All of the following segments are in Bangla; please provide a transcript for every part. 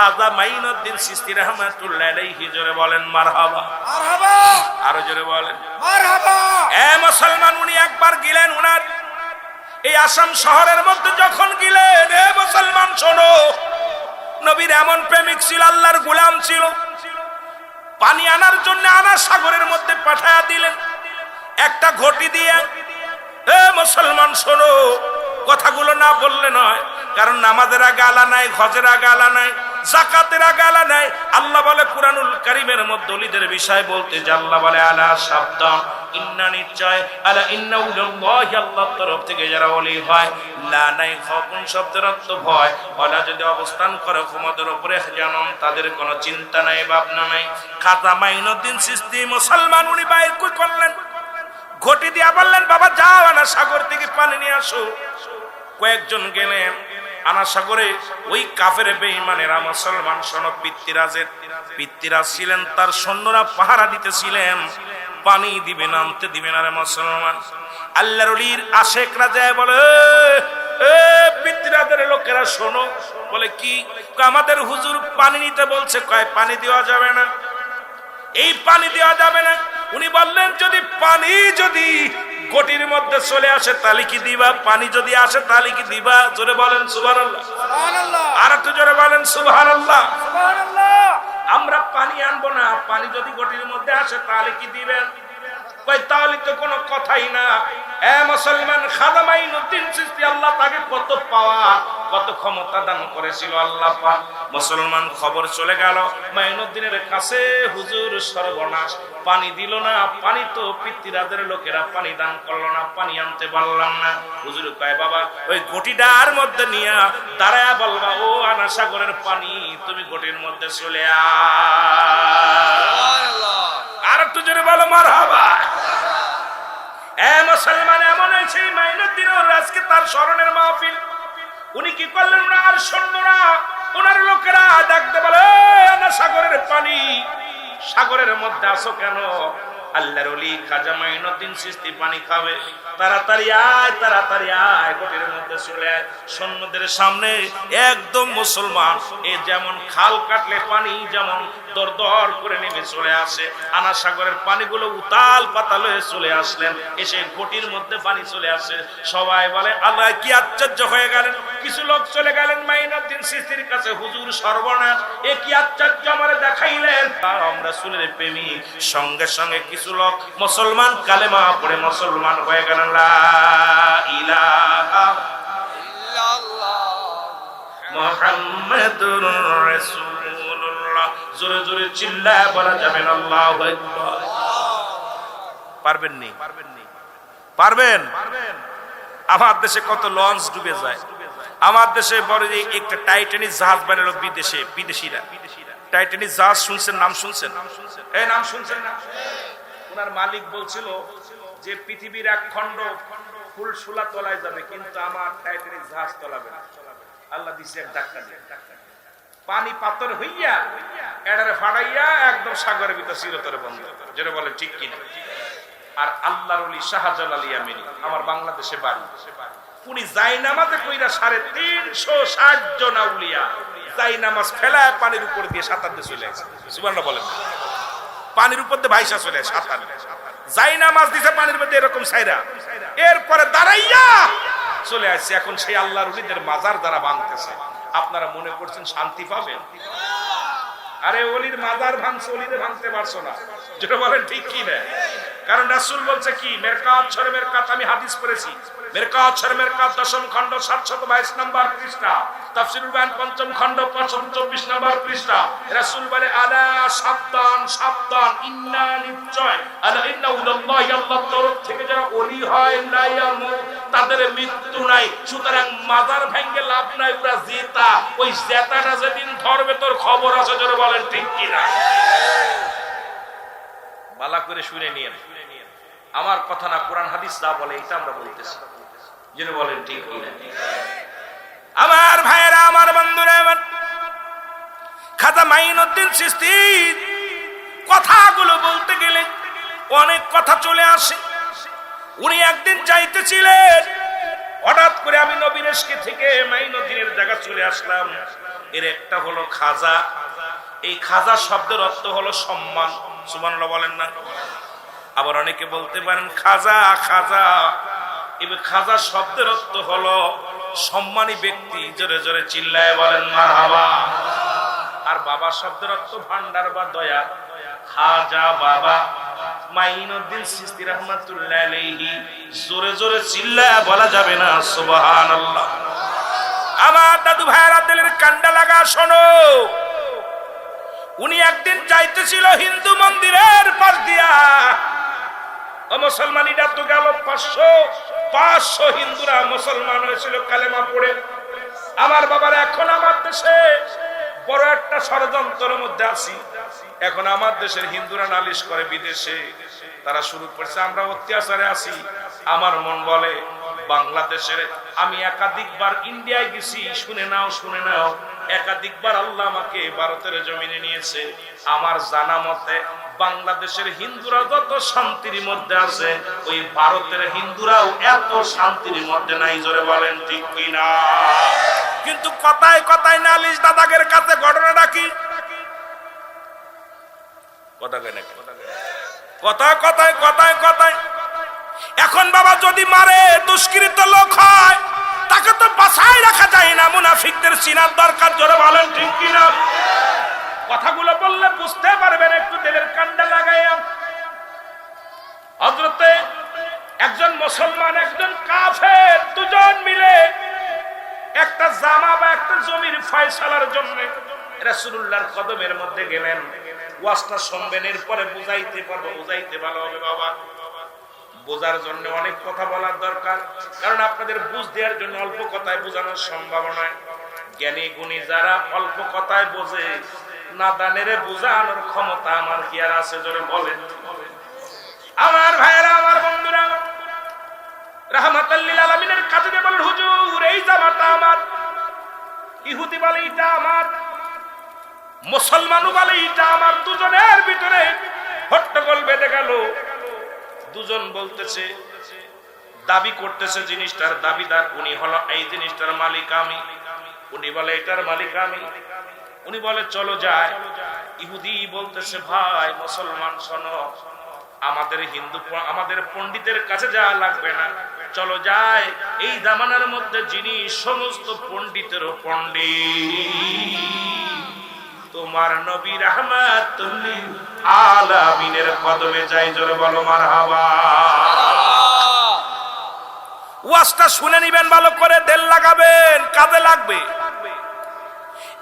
খাজা মাইনুদ্দিন সিস্তি রহমাতুল্লাহ আলাইহি জোরে বলেন মারহাবা। মারহাবা। আরও জোরে বলেন। মারহাবা। এ মুসলমান উনি একবার গেলেন উনার এই আসাম শহরের মধ্যে যখন গেলেন এ মুসলমান শোনো নবীর এমন প্রেমিক ছিল আল্লাহর গোলাম ছিল। পানি আনার জন্য আনা সাগরের মধ্যে পাঠায়া দিলেন। একটা ঘটি দিয়ে এ মুসলমান শোনো কথাগুলো না বললে নয় কারণ নামাজের আগে আলা নাই হজের আগে আলা নাই জাকাতের আগে আলা নাই আল্লাহ বলে, কুরআনুল কারীমের মধ্যে অলিদের বিষয় বলতে যে আল্লাহ বলে, আলা সাবধান, ইন্না নিশ্চয়, আলা ইন্না উল্লাহি আল্লাহর তরফ থেকে যারা ওলি হয়, লা নাই খকুন শব্দের অর্থ ভয়। ওলা যদি অবস্থান করে ক্ষমতার উপরে জানম তাদের কোনো চিন্তা নাই, ভাবনা নাই। খাতা মাইনুদ্দিন সিস্তি, মুসলমান উনি বাইর কই করলেন? ঘটি দিয়া বললেন, বাবা, যাও না সাগর থেকে পানি নিয়ে আসো। কয়েকজন গেলেন। আনা সাগরে ওই কাফের বেঈমানেরা মুসলমান সনদ পিতৃরাজের পিতৃরাজ ছিলেন, তার সৈন্যরা পাহারা দিতেছিলেন, পানি দিবে না, আনতে দিবে না রে মুসলমান। আল্লাহর অলির আশেকরা যায় বলে পিতৃরাজের লোকেরা শোনো। বলে, কি? আমাদের হুজুর পানি নিতে বলছে। কয়, পানি দেওয়া যাবে না। এই পানি দেওয়া যাবে না? উনি বললেন, যদি পানি যদি গটির মধ্যে চলে আসে তাহলে কি দিবা? পানি যদি আসে তাহলে কি দিবা? জোরে বলেন সুবহানাল্লাহ। আর একটু জোরে বলেন সুবহানাল্লাহ। আমরা পানি আনব না পানি যদি কোটির মধ্যে আসে তাহলে কি দিবেন? তাহলে তো কোনো কথাই না। এ মুসলমান খাদামাইনুদ্দিন চিশতি আল্লাহ তাকে কত পাওয়া, কত ক্ষমতা দান করেছিল আল্লাহ মুসলমান খবর চলে গেল, মাইনুদ্দিনের কাছে হুজুর সর্বনাশ। পানি দিল না, পানি তো পিতৃরাজের লোকেরা পানি দান করল না, পানি আনতে পারলাম না। হুজুর কয়, বাবা, ওই গটিটার মধ্যে নিয়ে দাঁড়ায় বলবা, ও আনা সাগরের পানি, তুমি গটির মধ্যে চলে আ একটু জোরে বলো মার হাবা মুসলমান, এমন হয়েছে মাইনুদ্দিন আজকে তার স্মরণের মাহফিল। উনি কি করলেন? না আর সৈন্যরা ওনার লোকেরা দেখতে বলে "এই সাগরের পানি। সাগরের মধ্যে আসো কেন? আল্লাহর অলি খাজা মাইনুদ্দিন সৃষ্টি পানি খাবে। তাড়াতাড়ি আয় তাড়াতাড়ি আয় গোটের মধ্যে চলে আয়। সৈন্যদের সামনে একদম মুসলমান, এ যেমন খাল কাটলে পানি যেমন দর দর করে নেমে চলে আসে আনা সাগরের পানিগুলো উতাল পাতাল হয়ে চলে আসলেন, এসে ঘটির মধ্যে পানি চলে আসে। সবাই বলে, আল্লাহ কি আশ্চর্য হয়ে গেলেন? কিছু লোক চলে গেলেন মাইনুদ্দিন সৃষ্টির কাছে, হুজুর সর্বনাশ, এ কি আশ্চর্য আমার দেখাইলেন? আর আমরা চুলের প্রেমী সঙ্গে সঙ্গে কিছু লোক মুসলমান কালেমা পড়ে মুসলমান হয়ে গেলেন লা রাসূলুল্লাহ। জোরে জোরে চিল্লায় বলা যাবে না আল্লাহু আকবার। পারবেন নি পারবেন? আমার দেশে কত লঞ্চ ডুবে যায়। আমার দেশে বড় যে একটা টাইটানিক জাহাজ বানালো বিদেশে বিদেশিরা। টাইটানিক জাহাজ শুনছেন নাম শুনছেন? এই নাম শুনছেন না? ওনার মালিক বলছিল যে পৃথিবীর এক খণ্ড ফুল সুলা তলায় যাবে, কিন্তু আমার টাইটানিক জাহাজ তলাবে আল্লাহ দিছে এক ডাক্তার পানি পাথর হইয়া এটারে ফাড়াইয়া একদম সাগরের ভিতর চিরতরে বন্ধ। যেটা বলে ঠিক কিনা। আর আল্লাহর অলি শাহজালাল ইয়ামিনী, আমার বাংলাদেশে বাড়ি। উনি যাই নামাজে কইরা সাড়ে তিনশো ষাট জন আউলিয়া যাই নামাজ ফেলায় পানির উপর দিয়ে সাঁতার দিয়ে চলে আসে সুবর্ণ বলেন। পানির উপর ভাইসা চলে সাঁতার। যাই নামাজ দিছে পানির মধ্যে এরকম সাইরা। এরপরে দাঁড়াইয়া চলে আসছে। এখন সেই আল্লাহ উলিদের মাজার দ্বারা ভাঙতেছে। আপনারা মনে করছেন শান্তি পাবেন? আরে অলির মাজার ভাঙছে অলিরে ভাঙতে পারছ না। যেটা বলেন ঠিক কি না? কারণ রাসূল বলছে কি, মেরকাত ছড়ে মেরকাত, আমি হাদিস পড়েছি। তাদের মৃত্যু নাই। সুতরাং মাজার ভেঙ্গে লাভ নাই, ওরা জেতা। ওই জেতাটা যেদিন ধরবে, তোর খবর আছে যারা বলেন ঠিক কিনা? বালা করে শুনে নিয়ে আমার কথা না, কোরআন, হাদিস না বলে, এটা আমরা বলতেছি। যেন বলেন, ঠিক কিনা আমার ভাইয়েরা, আমার বন্ধুরা, আমার খাতা মাইনুদ্দিন সৃষ্টি কথাগুলো বলতে গেলে অনেক কথা চলে আসে। উনি একদিন চাইতেছিলেন, হঠাৎ করে আমি নবীনেশকে থেকে মাইনুদ্দিনের জায়গা চলে আসলাম। এর একটা হলো খাজা। এই খাজা শব্দের অর্থ হলো সম্মান। সুমানুল্লাহ বলেন না। আবার অনেকে বলতে পারেন, খাজা খাজা। এবার খাজা শব্দের অর্থ হলো সম্মানী ব্যক্তি, জোরে জোরে চিল্লায় বলেন, মারহাবা। আর বাবা শব্দের অর্থ ভান্ডার বা দয়া। খাজা বাবা মাইনুদ্দিন সিস্তি রহমাতুল্লাহ আলাইহি। জোরে জোরে চিল্লায় বলা যাবে না, সুবহানাল্লাহ। আমার দাদু ভাইয়ের, দিলের কান্ডা লাগা, শোনো। উনি একদিন যাইতেছিল হিন্দু মন্দিরের পাশ দিয়া। ও মুসলমানিটা তো গেল পাঁচশো পাঁচশো হিন্দুরা মুসলমান হয়েছিল কালেমা পড়ে। আমার বাবার এখন আমার দেশে। বড় একটা ষড়যন্ত্রের মধ্যে আছি। এখন আমার দেশের হিন্দুরা নালিশ করে বিদেশে। তারা শুরু করছে, আমরা অত্যাচারে আছি। আমার মন বলে, বাংলাদেশের আমি একাধিকবার ইন্ডিয়ায় গেছি, শুনে নাও শুনে নাও। একাধিকবার আল্লাহ আমাকে ভারতের জমিনে নিয়েছে। আমার জানা মতে বাংলাদেশের হিন্দুরা যত শান্তির মধ্যে আছে, ওই ভারতের হিন্দুরাও এত শান্তির মধ্যে নাই, জোরে বলেন ঠিক কিনা? কিন্তু কথায় কথায় নালিশ দাদাগের কাছে ঘটনাটা কি? কথা কয় নাকি? কথায় কথায় কথায়। এখন বাবা যদি মারে, দুষ্কৃত লোক হয়, তাকে তো বাসায় রাখা যায় না, মুনাফিকদের চিনার দরকার, জোরে বলেন ঠিক কিনা? কথাগুলো বললে বুঝতে পারবেন, একটু দিলের কান্ডা লাগাইয়া। হজরতে একজন মুসলমান, একজন কাফের, দুজন মিলে একটা জামা বা একটা জমির ফয়সালার জন্য রাসূলুল্লাহর কদমের মধ্যে গেলেন। ওয়াজটা শুনবেন এরপরে বুঝাইতে পারব, বুঝাইতে ভালো হবে বাবা। বোঝার জন্য অনেক কথা বলার দরকার, কারণ আপনাদের বুঝ দেওয়ার জন্য অল্প কথায় বোঝানোর সম্ভাবনা। জ্ঞানী গুণী যারা অল্প কথায় বোঝে নাদানেরে বোঝানোর ক্ষমতা আমার কি আর আছে? জোরে বলেন। আমার ভাইয়েরা, আমার বন্ধুরা, রাহমাতাল্লিল আলামিনের কাছে বলেন, হুজুর, এই জামাটা আমার। ইহুদি বলে এটা আমার, মুসলমানও বলে এটা আমার। দুজনের ভিতরে হট্টগোল বেঁধে গেল। দুজন বলতেছে, দাবি করতেছে জিনিসটার দাবিদার। উনি হলো, এই জিনিসটার মালিক আমি। উনি বলে, এটার মালিক আমি। উনি বলে, চলো যায় ইহুদি বলতেছে, ভাই, মুসলমান, শোনো, আমাদের হিন্দু আমাদের পণ্ডিতের কাছে যাওয়া লাগবে না। চলো যায় এই জামানার মধ্যে যিনি সমস্ত পণ্ডিতেরও পণ্ডিত। তোমার নবী রহমাতুল্লিল আলামিনের কদমে যাই, জোরে বলো, মারহাবা। ওয়াজটা শুনে নিবেন, ভালো করে দেল লাগাবেন, কাজে লাগবে।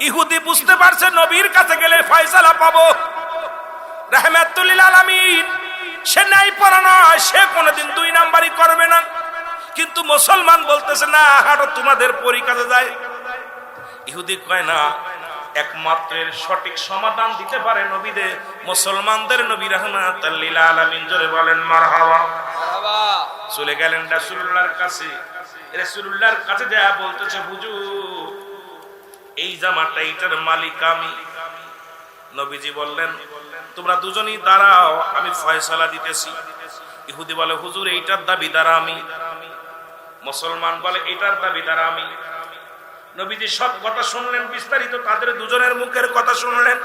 ইহুদি বুঝতে পারছে নবীর কাছে গেলে ফয়সালা পাবো। রহমাতুল্লিল আলামিন সে নাই পড়া নয় সে কোনোদিন দুই নাম্বারই করবে না। কিন্তু মুসলমান বলতেছে না হাঁটো তোমাদের পরি কাছে যায় ইহুদি কয় না একমাত্র সঠিক সমাধান দিতে পারে নবীদের মুসলমানদের নবী রহমাত আলামিন। জোরে বলেন মারহাবা। চলে গেলেন রাসূলুল্লাহর কাছে। রাসূলুল্লাহর কাছে যা বলতেছে হুজুর এই জামাটা, এইটার মালিক আমি। নবীজি বললেন, তোমরা দুজনই দাঁড়াও, আমি ফয়সালা দিতেছি। ইহুদি বলে, হুজুর, এইটার দাবিদার আমি। মুসলমান বলে এটার দাবিদার আমি। নবীজি সব কথা শুনলেন, বিস্তারিত তাদের দুজনের মুখের কথা শুনলেন।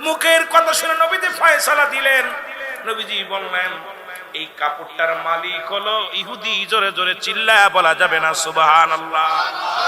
মুখের কথা শুনে নবীজি ফয়সালা দিলেন। নবীজি বললেন, এই কাপড়টার মালিক হলো ইহুদি, জোরে জোরে চিল্লা বলা যাবে না সুবাহান আল্লাহ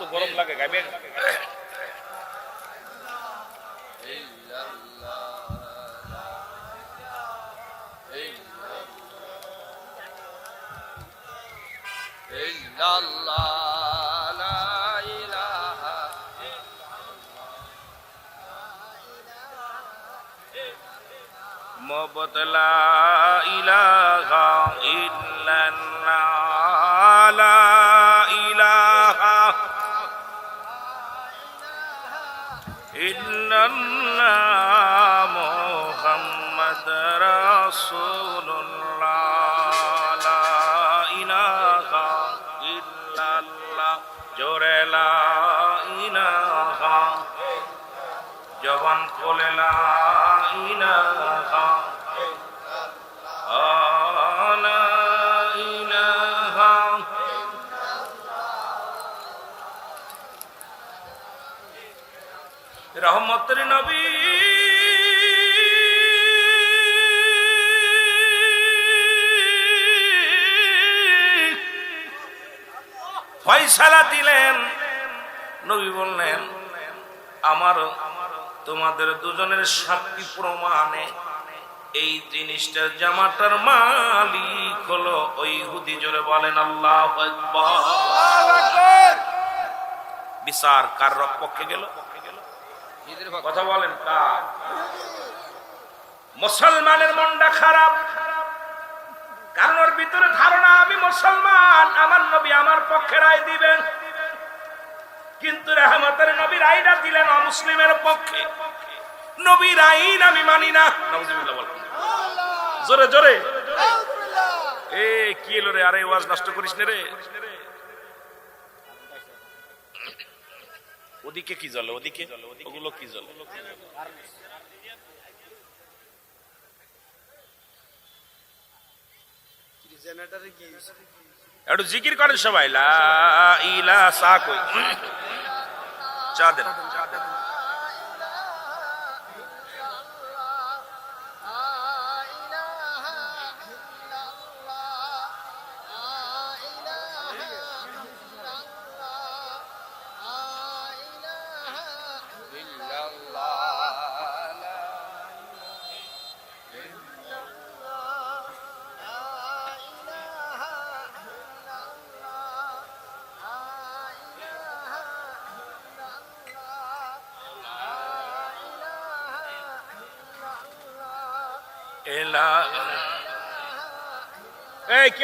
এত গরম লাগে গাইবে? মোহব্বত লা ইলাহা ইল্লাল্লাহ মুহাম্মদ ইল্লাল্লাহ। জোরে জবান খোলে লা রহমতের নবী। ফয়সালা দিলেন নবী বললেন আমার তোমাদের দুজনের সাক্ষী প্রমাণে এই জিনিসটার জামাটার মালিক হলো ওই হুদি জোরে বলেন আল্লাহ বিচার কার পক্ষে গেল? কথা বলেন কার মুসলমানের মনটা খারাপ। কারণ ওর ভিতরে ধারণা আমি মুসলমান আমার নবী আমার পক্ষে রায় দিবেন। কিন্তু রহমতের নবীর আইনা দিলেন অমুসলিমের পক্ষে। নবীর আইন আমি মানি না। জোরে জোরে। এ কি এলো রে? আরে ওয়াজ নষ্ট করিস নে রে। ওদিকে কি জ্বলে ওদিকে? ওগুলো কি জ্বলে একটু জিকির করেন সবাই। লা ইলা সা কই? চা দেন।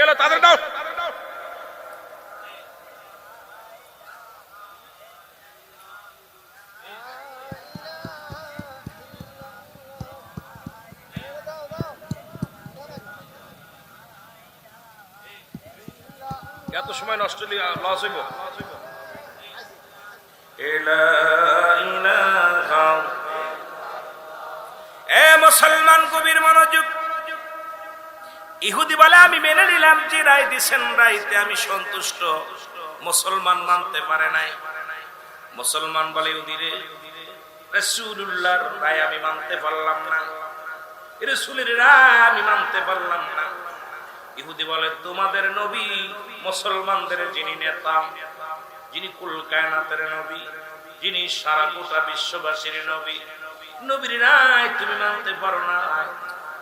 হলো তাদের দাও। এত সময় নষ্ট লস হইব। এ মুসলমান কবির মনোযোগ ইহুদি বলে, আমি মেনে নিলাম, যে রায় দিছেন রাইতে আমি সন্তুষ্ট। মুসলমান মানতে পারে নাই। মুসলমান বলে ইহুদিরে রসুল্লাহর রায় আমি মানতে পারলাম না। রসুলের রায় আমি মানতে পারলাম না। ইহুদি বলে, তোমাদের নবী মুসলমানদের যিনি নেতা, যিনি কুল কায়নাতের নবী, যিনি সারা গোটা বিশ্ববাসীর নবী, নবীর রায় তুমি মানতে পারো না।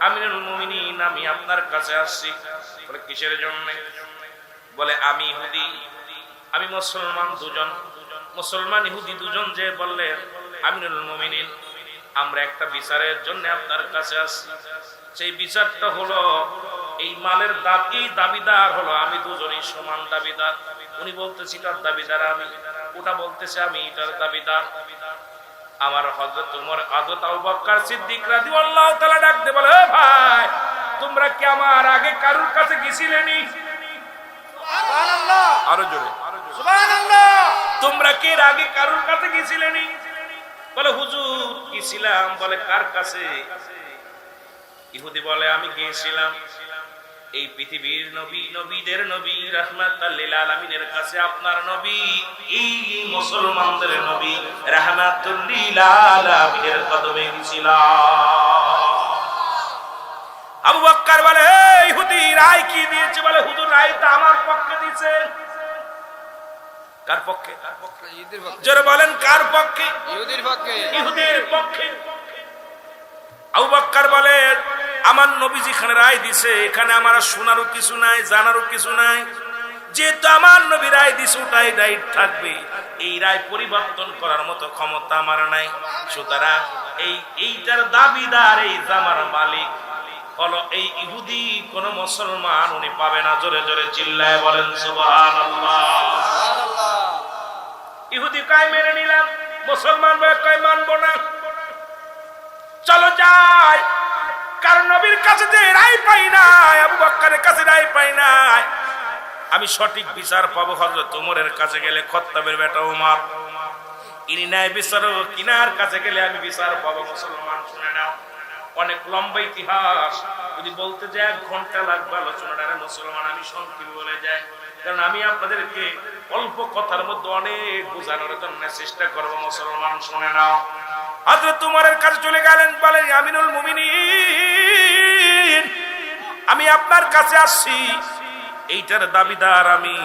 আমিনুল মুমিনিন, আমি আপনার কাছে আসছি। বলে, কিসের জন্য? বলে, আমি ইহুদি। আমি মুসলমান দুজন। মুসলমান ইহুদি দুজন যে বললেন আমিনুল মুমিনিন, আমরা একটা বিচারের জন্য আপনার কাছে আসছি। সেই বিচারটা হলো, এই মালের দাবি দাবিদার হলো, আমি দুজনই সমান দাবিদার। উনি বলতেছি তার দাবিদার আমি। ওটা বলতেছে, আমি এটার দাবিদার। আমার হযরত উমর হযরত আবু বকর সিদ্দিক রাদিয়াল্লাহু তাআলা ডাক দে বলে "এ ভাই তোমরা কি আমার আগে কারুর কাছে গেছিলেনি সুবহানাল্লাহ। আরও জোরে। সুবহানাল্লাহ। তোমরা কি এর আগে কারুর কাছে গেছিলেনি বলে হুজুর গেছিলাম। বলে কার কাছে? ইহুদি বলে আমি গিয়েছিলাম এই পৃথিবীর নবী নবীদের নবী রাহমাতাল্লিল আলামিনের কাছে আপনার নবী এই মুসলমানদের নবী রাহমাতুল্লিল আলামিনের কদমে গেছিলাম আবু বক্কর বলে "এই ইহুদি রায় কি দিয়েছে? বলে হুজুর রায় তো আমার পক্ষে দিয়েছে। কার পক্ষে? ইহুদির পক্ষে। জোরে বলেন কার পক্ষে? ইহুদির পক্ষে। ইহুদের পক্ষে। আবু বাক্কার বলে আমার নবীজি এখানে রায় দিছে, এখানে আমার শোনারও কিছু নাই, জানারও কিছু নাই। যেহেতু আমার নবী রায় দিছে, ওটাই রাইট থাকবে। এই রায় পরিবর্তন করার মতো ক্ষমতা আমার নাই। সুতরাং এই, এইটার দাবিদার, এই জামার মালিক হলো এই ইহুদি। কোন মুসলমান উনি পাবে না, জোরে জোরে চিল্লায় বলেন ইহুদি কয়, মেনে নিলাম। মুসলমান কয়, মানবো না। চলো যাই। কারণ নবীর কাছে যে রায় পাই নাই, আবু বক্কারের কাছে রায় পাই নাই। আমি সঠিক বিচার পাবো হজরত উমরের কাছে গেলে, খত্তাবের বেটা উমর। ইনি ন্যায় বিচারক, কিনার কাছে গেলে আমি বিচার পাবো, মুসলমান, শুনে নাও। অনেক লম্বা ইতিহাস। যদি বলতে যাই, এক ঘণ্টা লাগবে আলোচনাটা মুসলমান, আমি সংক্ষেপে বলে যাই। কারণ আমি আপনাদেরকে অল্প কথার মধ্যে অনেক বোঝানোর জন্য চেষ্টা করব, মুসলমান, শুনে নাও। হজরত তোমারের কাছে চলে গেলেন, বলেন আমিনুল মুমিনিন, আমি আপনার কাছে আসছি। এইটার দাবিদার আমি।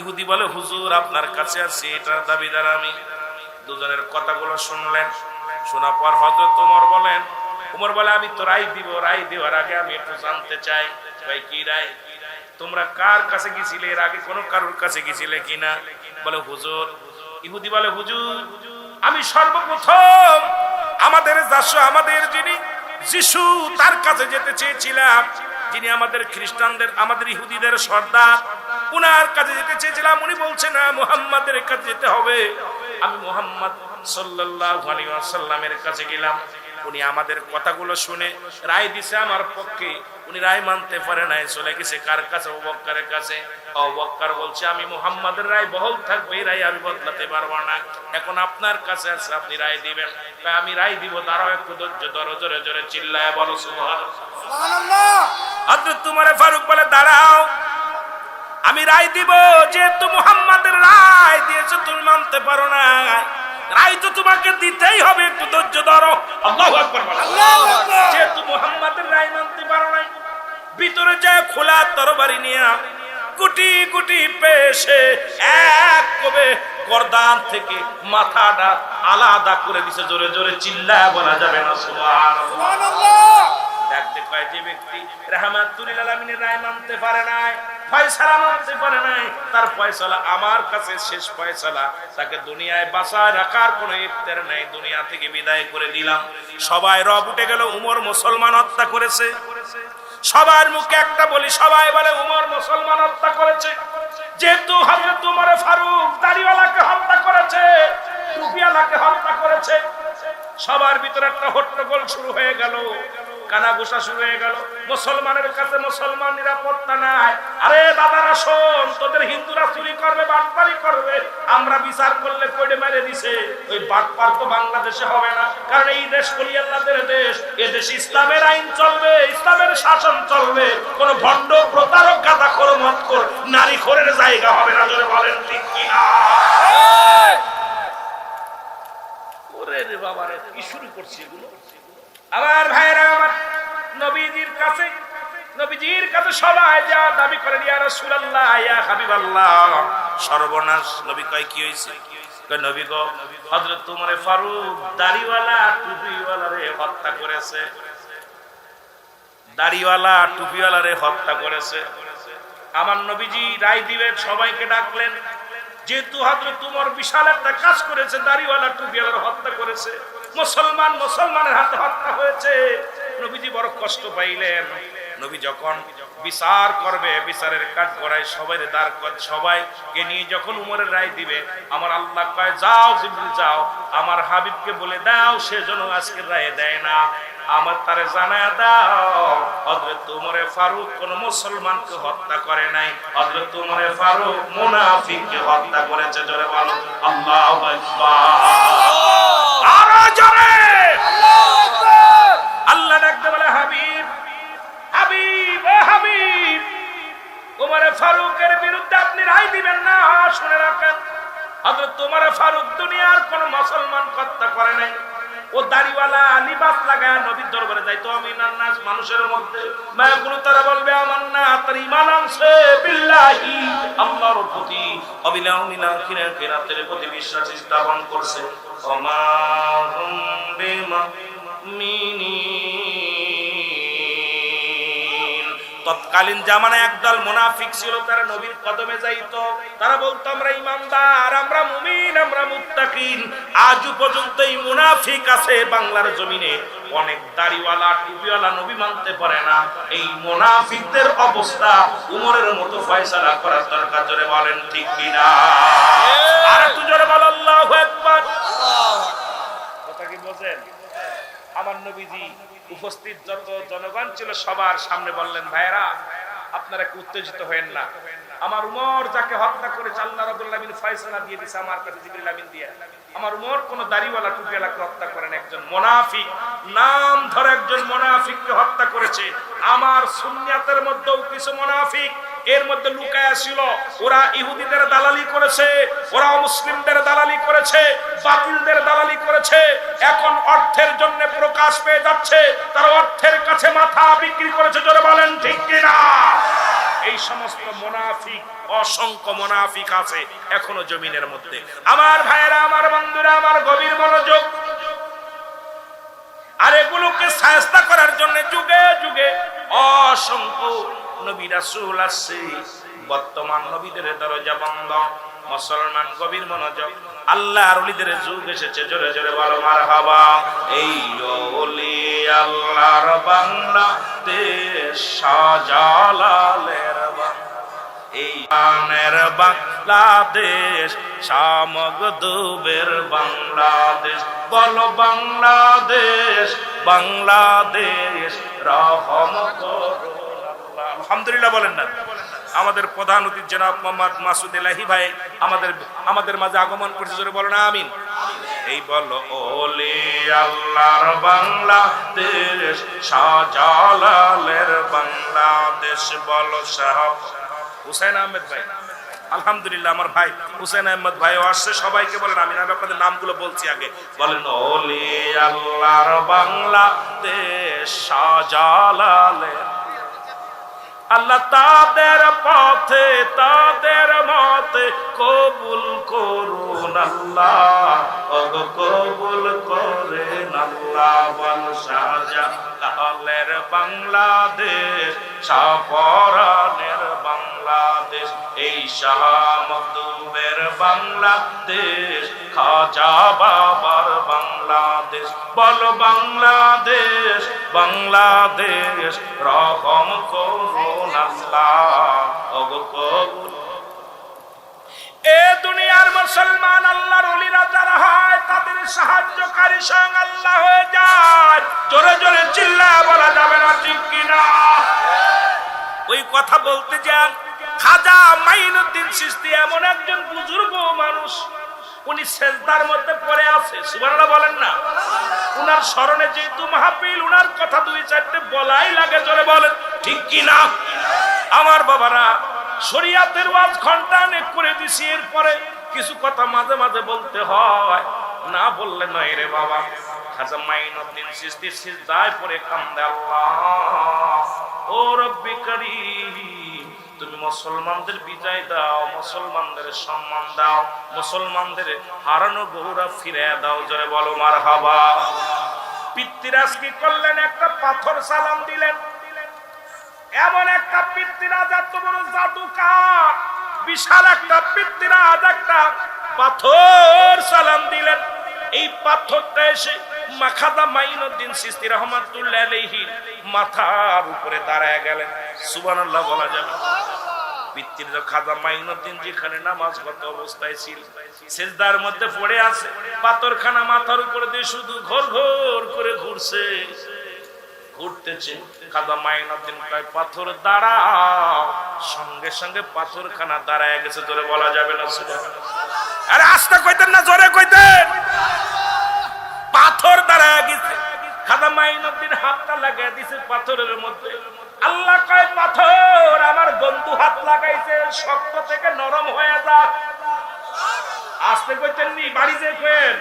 ইহুদি বলে, হুজুর, আপনার কাছে আসছি, এটার দাবিদার আমি। দুজনের কথাগুলো শুনলেন। শোনা পর হজরত তোমার বলেন, উমর বলে, আমি তো রায় দিব, রায় দেওয়ার আগে আমি একটু জানতে চাই। ভাই, কি রায়? তোমরা কার কাছে গেছিলে? এর আগে কোনো কারোর কাছে গেছিলে কিনা? বলে, হুজুর। ইহুদি বলে, হুজুর আমি সর্বপ্রথম আমাদের দাস, আমাদের যিনি যিশু, তার কাছে যেতে চেয়েছিলাম। যিনি আমাদের খ্রিস্টানদের, আমাদের ইহুদিদের সর্দার, উনার কাছে যেতে চেয়েছিলাম। উনি বলছেন না, মুহাম্মাদের কাছে যেতে হবে। আমি মোহাম্মদ সাল্লাল্লাহু আলাইহি ওয়াসাল্লামের কাছে গেলাম। উনি আমাদের কথাগুলো শুনে রায় দিছে আমার পক্ষে। উনি রায় মানতে পারে নাই চলে গেছে কার কাছে? অবক্কারের কাছে। অবক্কার বলছে আমি মুহাম্মাদের রায় বহল থাকবে এই রায় আমি বদলাতে পারব না। এখন আপনার কাছে আছে আপনি রায় দিবেন। তাই আমি রায় দিব তারাও একটু ধৈর্য ধরো জোরে জোরে চিল্লায় বলো হযরত তোমারে ফারুক বলে দাঁড়াও আমি রায় দিব যেহেতু মুহাম্মাদের রায় দিয়েছে তুমি মানতে পারো না। রায় তো তোমাকে দিতেই হবে একটু ধৈর্য ধরো। আল্লাহু আকবার আল্লাহু আকবার। যেহেতু মুহাম্মাদের রায় মানতে পারো নাই ভিতরে যায় খোলা তরবারি নিয়ে কুটি কুটি পেশে এক কবে গর্দান থেকে মাথাটা আলাদা করে দিছে জোরে জোরে চিল্লায় বলা যাবে না সুবহানাল্লাহ। ডাকতে কয় যে ব্যক্তি রাহমাতুল আলামিনের রায় মানতে পারে নাই ফয়সালা মানতে পারে নাই। তার ফয়সালা আমার কাছে, শেষ ফয়সালা। তাকে দুনিয়ায় বাঁচায় রাখার কোনো ইফতার নাই। দুনিয়া থেকে বিদায় করে দিলাম। সবাই রব উঠে গেল, উমর মুসলমান হত্যা করেছে। সবার মুখে একটা বলি, সবাই বলে, উমর মুসলমান হত্যা করেছে। যেহেতু হযরত উমর ফারুক দাড়িওয়ালাকে হত্যা করেছে, টুপিওয়ালাকে হত্যা করেছে। সবার ভিতরে একটা হট্টগোল শুরু হয়ে গেল। কানাঘুষা শুরু হয়ে গেল। মুসলমানের কাছে মুসলমান নিরাপত্তা নাই। আরে দাদারা শোন তোদের হিন্দুরা চুরি করবে বাটপারি করবে। আমরা বিচার করলে কইডে মেরে দিছে। ওই বাটপার তো বাংলাদেশে হবে না। কারণ এই দেশ কলিয়াল্লাদের দেশ। এ দেশ ইসলামের আইন চলবে ইসলামের শাসন চলবে। কোন ভণ্ড প্রতারক গাদা খোর মত কর নারী খোরের জায়গা হবে না জোরে বলেন ঠিক কিনা? ওরে রে বাবা রে কি শুরু করছে এগুলো? আমার ভাইরা আমার নবীজির কাছে নবীজির কাছে সবাই যা দাবি করে, ইয়া রাসূলুল্লাহ, ইয়া হাবিবাল্লাহ। সর্বনাশ, নবী কয়, কি হইছে? কয়, নবী গো, হযরত উমরে ফারুক দাড়িওয়ালা, টুপিওয়ালা রে হত্যা করেছে। দাড়িওয়ালা, টুপিওয়ালা রে হত্যা করেছে। আমার নবীজি রায় দিবেন, সবাইকে ডাকলেন। যেহেতু হজরত তোমার বিশাল একটা কাজ করেছে, দাড়িওয়ালা, টুপিওয়ালার হত্যা করেছে। মুসলমান মুসলমানের হাতে হত্যা হয়েছে। নবীজি বড় কষ্ট পাইলেন। নবী যখন বিচার করবে, বিচারের কাজ করায় সবাই দাঁড় সবাইকে নিয়ে যখন উমরের রায় দিবে, আমার আল্লাহ কয়, যাও জিবরিল, যাও। আমার হাবিবকে বলে দাও, সে যেন আজকের রায় দেয় না। আমার তারে জানায় দাও, হযরত উমরে ফারুক কোন মুসলমানকে হত্যা করে নাই। হযরত উমরে ফারুক মুনাফিককে হত্যা করেছে, জোরে বলো, আল্লাহু আকবার। জোরে আল্লাহ ডাকতে বলে, হাবিব হাবিব, ও হাবিব উমরে ফারুকের বিরুদ্ধে আপনি রায় দিবেন না, শুনে রাখেন। হযরত উমরে ফারুক দুনিয়ার কোন মুসলমান হত্যা করে নাই। ও দাড়িওয়ালা লিবাস লাগায় নবীর দরবারে যাইতো আমি নান্নাস মানুষের মধ্যে, মায়াগুলো তারা বলবে, আমার না, তার ইমান আনছে, বিল্লাহি, আল্লাহর প্রতি অবিনাউমিনা কিনা কিরাতের প্রতি বিশ্বাস স্থাপন করছে। তৎকালীন জামানায় একদল মুনাফিক ছিল, তারা নবীর কদমে যাইত। তারা বলতো, আমরা ইমানদার আমরা মুমিন, আমরা মুত্তাকিন। আজ পর্যন্ত এই মুনাফিক আছে বাংলার জমিনে। অনেক দাড়িওয়ালা, টুপিওয়ালা নবী মানতে পারে না। এই মুনাফিকদের অবস্থা উমরের মতো ফয়সালা করার দরকার, জোরে বলেন ঠিক কিনা? আর একটু জোরে বল আল্লাহু আকবার। কথা কি বোঝেন? আমার নবীজি উপস্থিত যত জনগণ ছিল, সবার সামনে বললেন ভাইরা আপনারা কি উত্তেজিত হয়েন না। আমার উমর যাকে হত্যা করে আল্লাহ রাব্বুল আলামিন ফয়সালা দিয়ে দিয়েছে আমার কাছে জিবরিল আমিন দিয়ে। আমার উমর কোন দাড়িওয়ালা টুপিওয়ালাকে হত্যা করেন একজন মুনাফিক। নাম ধরে একজন মুনাফিককে হত্যা করেছে। আমার সুন্নিয়াতের মধ্যেও কিছু মুনাফিক, এর মধ্যে লুকায়া ছিল। ওরা ইহুদিদের দালালি করেছে ওরা মুসলিমদের দালালি করেছে, বাতিলদের দালালি করেছে। এখন অর্থের জন্য প্রকাশ পেয়ে যাচ্ছে, তারা অর্থের কাছে মাথা বিক্রি করেছে, জোরে বলেন ঠিক কিনা? এই সমস্ত মোনাফিক, অসংখ্য মোনাফিক আছে এখনও জমিনের মধ্যে। আমার ভাইয়েরা, আমার বন্ধুরা, আমার গভীর মনোযোগ। আর এগুলোকে সাহস্তা করার জন্য যুগে যুগে অসংখ্য নবী রাসূল আসছে। বর্তমান নবীদের দরজা বন্ধ। মুসলমান গভীর মনোযোগ। আল্লাহর ওলিদের যুগ এসেছে। জোরে জোরে বলো, মারহাবা। এই ওলি আল্লাহর বাংলা। এই গানের বাংলাদেশ সামগদুবের বাংলাদেশ। বলো, বাংলাদেশ বাংলাদেশ রহম আল্লাহ। আলহামদুলিল্লাহ বলেন না। আমাদের প্রধান অতিথি জনাব মোহাম্মদ মাসুদ এলাহি ভাই আমাদের আমাদের মাঝে আগমন করছে জোরে বলো না আমিন। এই বলো ওলি আল্লাহর বাংলাদেশ শাহজালালের বাংলাদেশ বলো সাহাব। হুসাইন আহমেদ ভাই আলহামদুলিল্লাহ আমার ভাই হুসেন আহমদ ভাইও আসছে সবাইকে বলেন আমি না আপনাদের নামগুলো বলছি আগে। বলেন ওলি আল্লাহর বাংলাদেশ শাহজালালের আল্লাহ তাদের পথে, তাদের মতে কবুল করুন আল্লাহ। ওগ, কবুল করেন আল্লাহ বাংলাদেশ, সাপরানের বাংলাদেশ, এই শাহ মকদুবের বাংলাদেশ। খাজা বাবার বাংলাদেশ। বল বাংলাদেশ বাংলাদেশ কবুল। এ দুনিয়ার মুসলমান আল্লাহর ওলিরা যারা হয়, তাদের সাহায্যকারী স্বয়ং আল্লাহ হয়ে যায়। জোরে জোরে চিল্লা বলা যাবে না, ঠিক কিনা? ওই কথা বলতে যান। খাজা মাইনুদ্দিন সৃষ্টি এমন একজন বুজুর্গ মানুষ। উনি সেজদার মধ্যে পড়ে আছে সুবর্ণা বলেন না। উনার স্মরণে যেহেতু মাহফিল, উনার কথা দুই চারটে বলাই লাগে, জোরে বলেন, ঠিক কি না? আমার বাবারা, শরিয়াতের ওয়াজ ঘণ্টা অনেক করে দিছি, এরপরে কিছু কথা মাঝে মাঝে বলতে হয়। না বললে নয় রে বাবা। খাজা মাইনুদ্দিন সৃষ্টি সিজদায় পড়ে কান্দে আল্লাহ। ও রব্বি করিম। তুমি মুসলমানদের বিজয় দাও, মুসলমানদের সম্মান দাও, মুসলমানদের হারানো গৌরব ফিরে দাও জয় বলো মার হাবা পিতৃরাজ কি করলেন একটা পাথর সালাম দিলেন। এমন একটা পিতৃরাজ এত বড় জাদুকার বিশাল একটা পিতৃরাজ একটা পাথর সালাম দিলেন। এই পাথরটা এসে মাখাদা মাইনুদ্দিন সিস্তি রহমাতুল্লাহ মাথার উপরে দাঁড়ায় গেলেন। সুবহানাল্লাহ বলা যাবে পিতৃর খাজা মাইনুদ্দিন যেখানে নামাজগত অবস্থায় ছিল, সেজদার মধ্যে পড়ে আছে, পাথরখানা মাথার উপরে দিয়ে শুধু ঘোর ঘোর করে ঘুরছে। খাজা আরে আস্তে কইতেন না, জোরে কইতেন। পাথর দাঁড়ায় গেছে খাদা মাইনুদ্দিন হাতটা লাগাই দিছে পাথরের মধ্যে। আল্লাহ কয়, পাথর, আমার বন্ধু হাত লাগাইছে, শক্ত থেকে নরম হয়ে যা। আসতে কইতেন নি বাড়ি যে কয়েন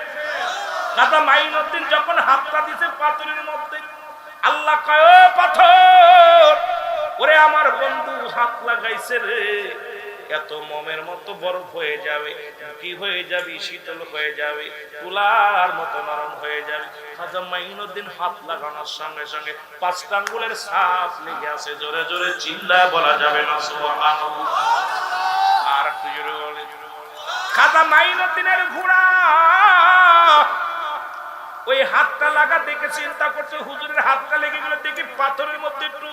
দাদা মাইনুদ্দিন যখন হাতটা দিতে পাথরের মধ্যে, আল্লাহ কয়, "ও পাথর, ওরে আমার বন্ধু হাত লাগাইছে রে। এত মমের মতো বরফ হয়ে যাবে, কি হয়ে যাবে, শীতল হয়ে যাবে, তুলার মতো নরম হয়ে যাবে। খাজা মাইনুদ্দিন হাত লাগানোর সঙ্গে সঙ্গে পাঁচটা আঙ্গুলের সাপ লেগে আছে, জোরে জোরে চিল্লায় বলা যাবে না আর একটু জোরে বলে, খাজা মাইনুদ্দিনের ঘোড়া, ওই হাতটা লাগা দেখে চিন্তা করছে, হুজুরের হাতটা লেগে গেলে দেখি পাথরের মধ্যে একটু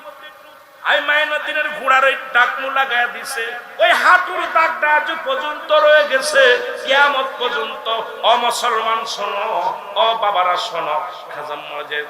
আই মাইনুদ্দিনের ঘোড়ার ওই ডাকমু লাগায় দিছে। ওই হাঁটুর দাগটা আজ পর্যন্ত রয়ে গেছে। কিয়ামত পর্যন্ত, অ মুসলমান শোনো, অ বাবারা শোনো। খাজাম মজে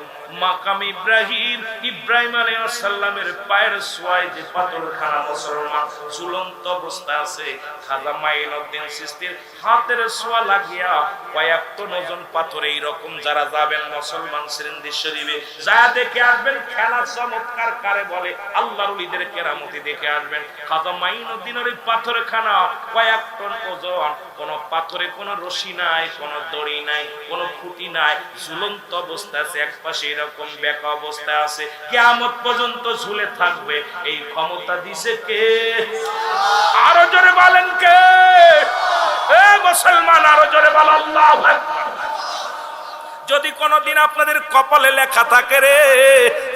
মাকাম ইব্রাহিম ইব্রাহিম আলাইহিস সালামের পায়ের সোয়াই যে পাথরখানা মুসলমান ঝুলন্ত অবস্থা আছে, খাজা মাইনুদ্দিন সিস্তির হাতের সোয়া লাগিয়া কয়েক টন ওজন পাথর এইরকম যারা যাবেন মুসলমান সিরিন্দি শরীফে যা দেখে আসবেন খেলা চমৎকার কারে বলে, আল্লাহর উলিদের কেরামতি দেখে আসবেন। খাজা মাইনুদ্দিনের ওই পাথরখানা কয়েক টন ওজন কোন পাথরে কোন রশি নাই, কোন দড়ি নাই, কোন খুঁটি নাই, ঝুলন্ত অবস্থা আছে, এক পাশে এরকম বেকা অবস্থায় আছে, কেয়ামত পর্যন্ত ঝুলে থাকবে। এই ক্ষমতা দিছে কে? আরও জোরে বলেন কে? মুসলমান, আরও জোরে বল আল্লাহ যদি কোনদিন আপনাদের কপালে লেখা থাকে রে,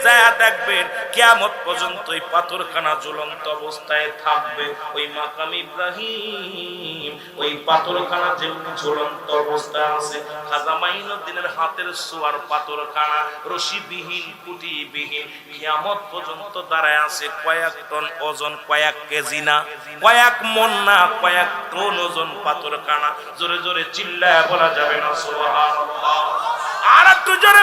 যা দেখবেন কিয়ামত পর্যন্ত ওই পাথরখানা ঝুলন্ত অবস্থায় থাকবে। ওই মাকাম ইব্রাহিম, ওই পাথরখানা যে ঝুলন্ত অবস্থায় আছে, খাজা মাইনুদ্দিনের হাতের সোয়ার পাথরখানা রশিবিহীন কুটিবিহীন কিয়ামত পর্যন্ত দাঁড়ায় আছে কয়েক টন ওজন, কয়েক কেজি না, কয়েক মন না, কয়েক টন ওজন পাথরখানা। জোরে জোরে চিল্লায় বলা যাবে না, সুবহানাল্লাহ। আর একটু জোরে